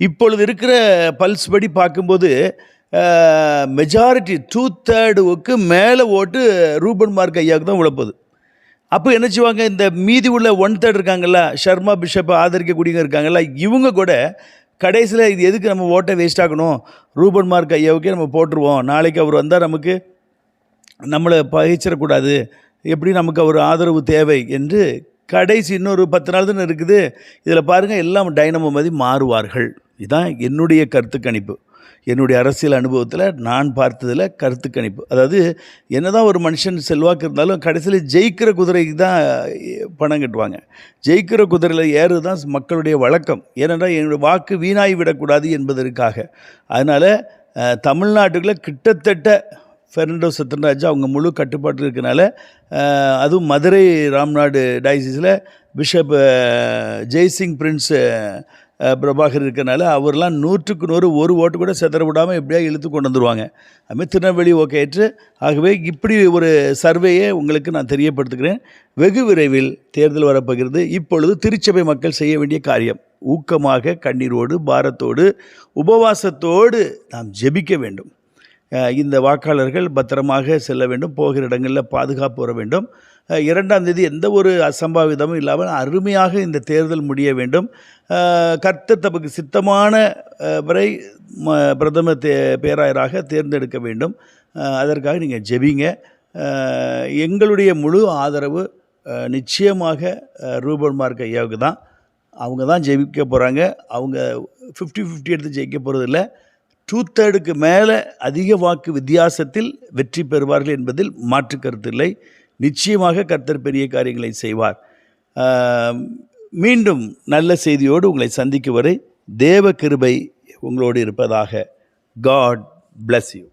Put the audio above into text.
இப்பொழுது இருக்கிற பல்ஸ் படி பார்க்கும்போது மெஜாரிட்டி டூ தேர்டுக்கு மேலே ஓட்டு ரூபன் மார்க் ஐயாவுக்கு தான் உழப்பது அப்போ என்ன செய்வாங்க? இந்த மீதி உள்ள ஒன் தேர்ட் இருக்காங்கல்ல ஷர்மா பிஷப்பை ஆதரிக்கக்கூடியவங்க இருக்காங்கல்ல இவங்க கூட கடைசியில் இது எதுக்கு நம்ம ஓட்டை வேஸ்ட் ஆகணும் ரூபன் மார்க் ஐயாவுக்கே நம்ம போட்டுருவோம். நாளைக்கு அவர் வந்தால் நமக்கு நம்மளை பகிச்சிடக்கூடாது. எப்படி நமக்கு அவர் ஆதரவு தேவை என்று கடைசி இன்னொரு பத்து நாள் தானே இருக்குது. இதில் பாருங்கள் எல்லாம் டைனமோ மாதிரி மாறுவார்கள். இதுதான் என்னுடைய கருத்து கணிப்பு என்னுடைய அரசியல் அனுபவத்தில் நான் பார்த்ததில் கருத்து கணிப்பு அதாவது என்னதான் ஒரு மனுஷன் செல்வாக்கு இருந்தாலும் கடைசியில் ஜெயிக்கிற குதிரைக்கு தான் பணம் கட்டுவாங்க. ஜெயிக்கிற குதிரையில் ஏறுறது தான் மக்களுடைய வழக்கம். ஏனென்றால் என்னுடைய வாக்கு வீணாகி விடக்கூடாது என்பதற்காக. அதனால் தமிழ்நாட்டுக்குள்ள கிட்டத்தட்ட ஃபெர்னண்டோ சத்யராஜ் அவங்க முழு கட்டுப்பாட்டில் இருக்கனால அதுவும் மதுரை ராம்நாடு டயசிஸில் பிஷப் ஜெய்சிங் பிரின்ஸு பிரபாகர் இருக்கிறனால அவர்லாம் நூற்றுக்கு நூறு ஒரு ஓட்டு கூட செதற விடாமல் எப்படியா இழுத்து கொண்டு வந்துருவாங்க. அதுமாதிரி திருநெல்வேலி ஓகேற்று ஆகவே இப்படி ஒரு சர்வேயை உங்களுக்கு நான் தெரியப்படுத்துகிறேன். வெகு விரைவில் தேர்தல் வரப்போகிறது. இப்பொழுது திருச்சபை மக்கள் செய்ய வேண்டிய காரியம். ஊக்கமாக கண்ணீரோடு பாரத்தோடு உபவாசத்தோடு நாம் ஜெபிக்க வேண்டும். இந்த வாக்காளர்கள் பத்திரமாக செல்ல வேண்டும் போகிற இடங்களில் பாதுகாப்பு வர வேண்டும். இரண்டாம் தேதி எந்த ஒரு அசம்பாவிதமும் இல்லாமல் அருமையாக இந்த தேர்தல் முடிய வேண்டும். கர்த்தர் தமக்கு சித்தமான வரை ம பிரதம தே பேராயராக தேர்ந்தெடுக்க வேண்டும். அதற்காக நீங்கள் ஜெபிங்க. எங்களுடைய முழு ஆதரவு நிச்சயமாக அஹ், ரூபன் மார்க் ஐயாவுக்கு தான். அவங்க தான் ஜெயிக்க போகிறாங்க அவங்க ஃபிஃப்டி ஃபிஃப்டி எடுத்து ஜெயிக்க போகிறதில்ல டூ தேர்டுக்கு மேலே அதிக வாக்கு வித்தியாசத்தில் வெற்றி பெறுவார்கள் என்பதில் மாற்று கருத்தில்லை நிச்சயமாக கர்த்தர் பெரிய காரியங்களை செய்வார். மீண்டும் நல்ல செய்தியோடு உங்களை சந்திக்கும் வரை தேவ கிருபை உங்களோடு இருப்பதாக காட் பிளஸ் யூ